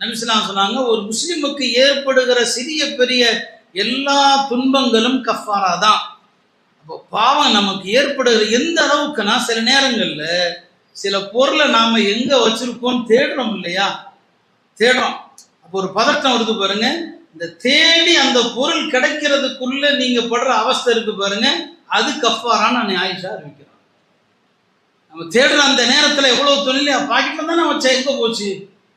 நபிசுலாம் சொன்னாங்க ஒரு முஸ்லிமுக்கு ஏற்படுகிற சிறிய பெரிய எல்லா துன்பங்களும் கஃபாரா தான். அப்போ பாவம் நமக்கு ஏற்படுகிற எந்த அளவுக்குன்னா சில நேரங்களில் சில பொருளை நாம எங்க வச்சிருக்கோம் தேடுறோம் இல்லையா? தேடுறோம். அப்போ ஒரு பதட்டம் வருது பாருங்க இந்த தேடி அந்த பொருள் கிடைக்கிறதுக்குள்ள நீங்க படுற அவஸ்தை இருக்கு பாருங்க அது கஃபாரான்னு நான் ஆயிஷா அறிவிக்கிறோம் நம்ம தேடுற அந்த நேரத்தில் எவ்வளவு தொழில் பாக்கெட்ல தானே நம்ம எங்க போச்சு.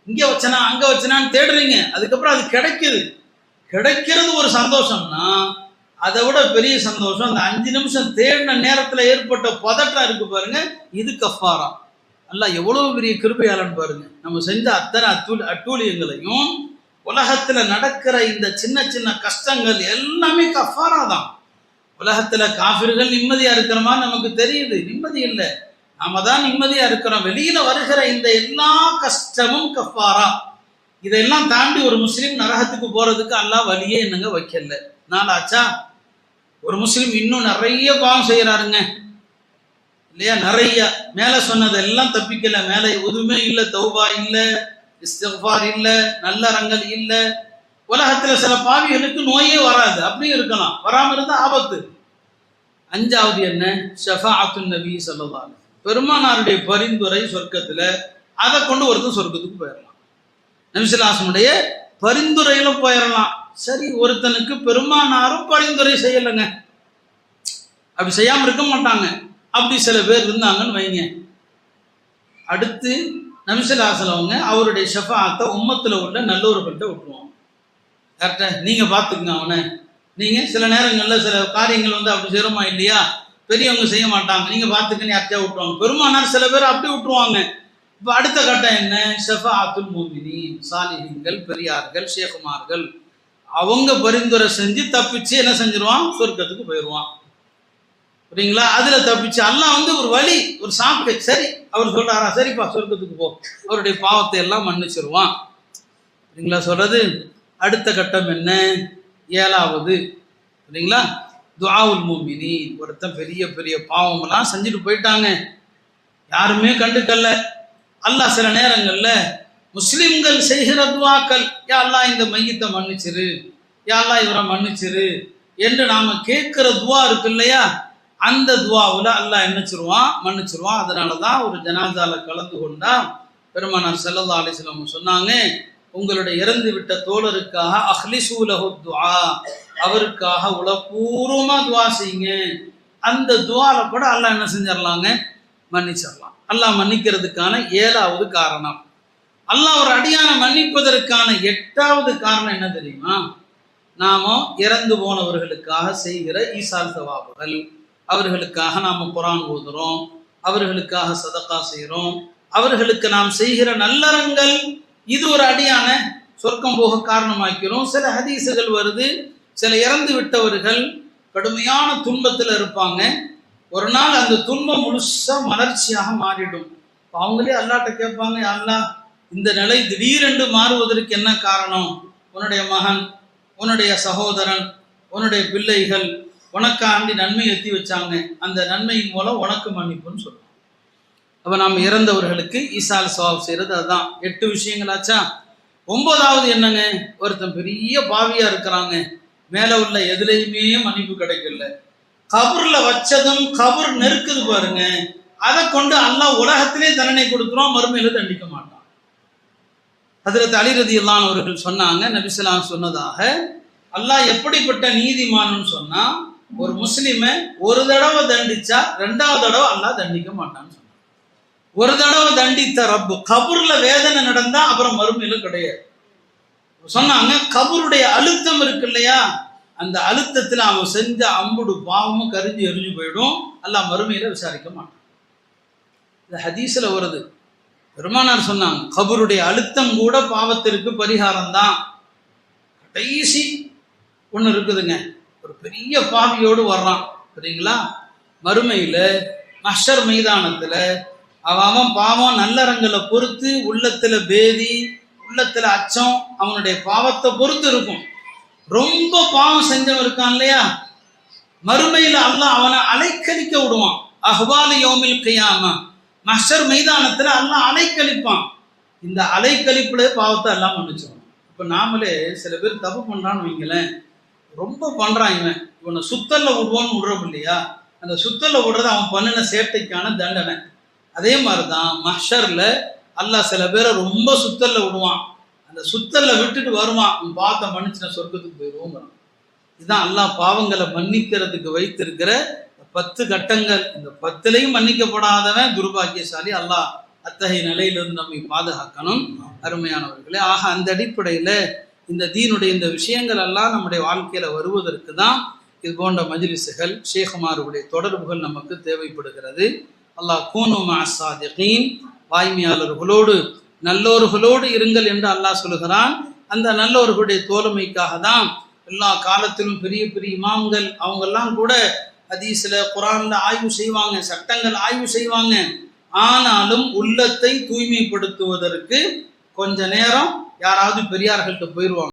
இங்க வச்சனா அங்க வச்சனான்னு தேடுறீங்க. அதுக்கப்புறம் அது கிடைக்குது. கிடைக்கிறது ஒரு சந்தோஷம்னா அதை விட பெரிய சந்தோஷம் அந்த அஞ்சு நிமிஷம் தேடின நேரத்துல ஏற்பட்ட பதட்டம் இருக்கு பாருங்க. இது கஃபாரா. அல்ல எவ்வளவு பெரிய கிருபையாளன் பாருங்க. நம்ம செஞ்ச அத்தனை அத்தூல் அட்டூழியங்களையும் உலகத்துல நடக்கிற இந்த சின்ன சின்ன கஷ்டங்கள் எல்லாமே கஃபாரா தான். உலகத்துல காபிர்கள் நிம்மதியா இருக்கிற மாதிரி நமக்கு தெரியுது. நிம்மதி இல்லை. நாம தான் நிம்மதியா இருக்கிறோம். வெளியில வருகிற இந்த எல்லா கஷ்டமும் கஃபாரா. இதெல்லாம் தாண்டி ஒரு முஸ்லீம் நரகத்துக்கு போறதுக்கு அல்லாஹ் வழியே என்னங்க வைக்கல. நாளாச்சா ஒரு முஸ்லீம் இன்னும் நிறைய பாவம் செய்யறாருங்க இல்லையா? நிறைய. மேல சொன்னதெல்லாம் தப்பிக்கல. மேல எதுவுமே இல்ல. தௌபா இல்ல. இல்லை. இல்ல நல்லறங்கள் இல்ல. உலகத்துல சில பாவிகளுக்கு நோயே வராது. அப்படியும் இருக்கலாம். வராம இருந்தா ஆபத்து. அஞ்சாவது என்ன? ஷஃபாஅத்து நபி ஸல்லல்லாஹு பெருமானாருடைய பரிந்துரை சொர்க்கத்துல அதை கொண்டு ஒருத்தன் சொர்க்கத்துக்கு போயிடலாம். நபிசுல்லாசனுடைய பரிந்துரையில போயிடலாம். சரி ஒருத்தனுக்கு பெருமானாரும் பரிந்துரை செய்யலைங்க. அப்படி செய்யாம இருக்க மாட்டாங்க. அப்படி சில பேர் இருந்தாங்கன்னு வைங்க. அடுத்து நபிசுல்லாசல் அவங்க அவருடைய ஷெஃபாத்தை உம்மத்துல உள்ள நல்லோர்கள்ட்ட விட்டுருவாங்க கரெக்டா நீங்க பாத்துக்குங்க அவனை. நீங்க சில நேரங்கள்ல சில காரியங்கள் வந்து அப்படி செய்யறோமா இல்லையா? பெரியவங்க செய்ய மாட்டாங்க. நீங்க பாத்துக்கன்னு யார்கிட்டயா விட்டுருவாங்க? பெருமானார் சில பேர் அப்படி விட்டுருவாங்க. இப்ப அடுத்த கட்டம் என்ன? ஷஃபா அத்துல் மோமினி சாலிஹின்கள் பெரியார்கள் ஷேகுமார்கள் அவங்க பரிந்துரை செஞ்சு தப்பிச்சு என்ன செஞ்சிருவான்? சொர்க்கத்துக்கு போயிடுவான் புரியுங்களா? அதுல தப்பிச்சு அல்லாஹ் வந்து ஒரு வழி ஒரு சாப்பிட சரி அவர் சொல்றாரா? சரிப்பா சொர்க்கத்துக்கு போ. அவருடைய பாவத்தை எல்லாம் மன்னிச்சிருவான். சரிங்களா சொல்றது அடுத்த கட்டம் என்ன? ஏழாவது. சரிங்களா துவாவுல் மூமினி ஒருத்தன் பெரிய பெரிய பாவமெல்லாம் செஞ்சுட்டு போயிட்டாங்க. யாருமே கண்டுக்கல்ல அல்லாஹ் சில நேரங்களில் முஸ்லிம்கள் செய்கிற துவாக்கள் யா இந்த மையத்தை மன்னிச்சிரு. யாரெல்லாம் இவரை மன்னிச்சிரு. என்று நாம் கேட்குற துவா இருக்கு இல்லையா? அந்த துவாவில் அல்லாஹ் என்னச்சிருவான் மன்னிச்சிருவான். அதனாலதான் ஒரு ஜனாதால கலந்து கொண்டா பெருமானார் செல்லல்லா அலிஸ்லாம் சொன்னாங்க உங்களுடைய இறந்து விட்ட தோழருக்காக அஹ்லிசூலஹு துஆ அவருக்காக உளப்பூர்வமா துவா செய்யுங்க. அந்த துவால கூட அல்லாஹ் என்ன செஞ்சிடலாங்க? மன்னிச்சிடலாம். அல்லாஹ் மன்னிக்கிறதுக்கான ஏழாவது காரணம். அல்லாஹ் ஒரு அடியான மன்னிப்பதற்கான எட்டாவது காரணம் என்ன தெரியுமா? நாம இறந்து போனவர்களுக்காக செய்கிற ஈசால் தவாபுகள். அவர்களுக்காக நாம குரான் ஓதுறோம். அவர்களுக்காக சதக்கா செய்கிறோம் அவர்களுக்கு நாம் செய்கிற நல்லறங்கள் இது ஒரு அடியான சொர்க்கம் போக காரணமாக்கிறோம். சில ஹதீசுகள் வருது. சில இறந்து விட்டவர்கள் கடுமையான துன்பத்தில் இருப்பாங்க. ஒரு நாள் அந்த துன்பம் முழுசா மலர்ச்சியாக மாறிடும். அவங்களே அல்லாட்ட கேட்பாங்க அல்லா இந்த நிலை திடீரென்று மாறுவதற்கு என்ன காரணம்? உன்னுடைய மகன் உன்னுடைய சகோதரன் உன்னுடைய பிள்ளைகள் உனக்காண்டி நன்மை எத்தி வச்சாங்க. அந்த நன்மையின் மூலம் உனக்கு மன்னிப்புன்னு சொல்லுவாங்க அப்ப நாம் இறந்தவர்களுக்கு ஈசால் சவாப் செய்யறது அதுதான். எட்டு விஷயங்களாச்சா? ஒன்பதாவது என்னங்க? ஒருத்தன் பெரிய பாவியா இருக்கிறாங்க. மேல உள்ள எதுலையுமே மன்னிப்பு கிடைக்கல. கபர்ல வச்சதும் கபர் நெருக்குது பாருங்க. அதை கொண்டு அல்லாஹ் உலகத்திலே தண்டனை கொடுக்குறோம் மறுமையில தண்டிக்க மாட்டான். அதில் அலிரதி எல்லாம் அவர்கள் சொன்னாங்க நபிசலாம் சொன்னதாக அல்லாஹ் எப்படிப்பட்ட நீதிமான்னு சொன்னா ஒரு முஸ்லிமை ஒரு தடவை தண்டிச்சா ரெண்டாவது தடவை அல்லாஹ் தண்டிக்க மாட்டான்னு சொன்னான். ஒரு தடவை தண்டித்த ரப்பு கபூர்ல வேதனை நடந்தா அப்புறம் மறுமையில கிடையாது. சொன்னாங்க கபூருடைய அழுத்தம் இருக்கு இல்லையா? அந்த அழுத்தத்துல அவன் செஞ்ச அம்புடு பாவமும் கருதி எரிஞ்சு போயிடும். அல்லாஹ் மறுமையில விசாரிக்க மாட்டான். இந்த ஹதீஸ்ல வருது. பெருமானார் சொன்னாங்க கபருடைய அழுத்தம் கூட பாவத்திற்கு பரிகாரம் தான் கடைசி ஒன்று இருக்குதுங்க. ஒரு பெரிய பாவியோடு வர்றான். சரிங்களா? மறுமையில மஷர் மைதானத்துல அவன் அவன் பாவம் நல்லறங்களை பொறுத்து உள்ளத்துல பேதி உள்ளத்துல அச்சம் அவனுடைய பாவத்தை பொறுத்து இருக்கும். ரொம்ப பாவம் செஞ்சவன் இருக்கான் இல்லையா? மறுமையில அல்லாஹ் அவனை அலைக்கழிக்க விடுவான். அஹ்வால யோமில் கையாம. மஷர் மைதானத்துல அல்லாஹ் அலைக்கழிப்பான். இந்த அலைக்கழிப்புல பாவத்தை எல்லாம் மன்னிச்சிடும் இப்போ நாமளே சில பேர் தப்பு பண்றான்னு வைங்களேன். ரொம்ப பண்றான் இவன். இவனை சுத்தல்ல விடுவான்னு விடுறோம் இல்லையா? அந்த சுத்தல்ல விடுறது அவன் பண்ணின சேட்டைக்கான தண்டனை. அதே மாதிரிதான் மஹ்ஷர்ல அல்லாஹ் சில பேரை ரொம்ப சுத்தல்ல விடுவான். அந்த சுத்தல்ல விட்டுட்டு வருவான். உன் மன்னிச்சின மன்னிச்சு சொர்க்கத்துக்கு போயிடுவோங்கிறான் இதுதான் அல்லாஹ் பாவங்களை மன்னிக்கிறதுக்கு வைத்திருக்கிற பத்து கட்டங்கள். இந்த பத்துலையும் மன்னிக்கப்படாதவன் துர்பாகியசாலி அல்லாஹ் அத்தகைய நிலையிலிருந்து நம்மை பாதுகாக்கணும். அருமையானவர்களே ஆக அந்த அடிப்படையில இந்த தீனுடைய இந்த விஷயங்கள் எல்லாம் நம்முடைய வாழ்க்கையில வருவதற்கு தான் இது போன்ற மஜிலிசுகள் ஷேகுமாருடைய தொடர்புகள் நமக்கு தேவைப்படுகிறது. அல்லாஹ் கூனும் அசாதிகீன் வாய்மையாளர்களோடு நல்லோர்களோடு இருங்கள் என்று அல்லாஹ் சொல்லுகிறான் அந்த நல்லோர்களுடைய தோழமைக்காக தான் எல்லா காலத்திலும் பெரிய பெரிய இமாம்கள் அவங்கெல்லாம் கூட ஹதீஸ்ல குரானில் ஆய்வு செய்வாங்க சட்டங்கள் ஆய்வு செய்வாங்க. ஆனாலும் உள்ளத்தை தூய்மைப்படுத்துவதற்கு கொஞ்ச நேரம் யாராவது பெரியார்கள்ட்ட போயிடுவாங்க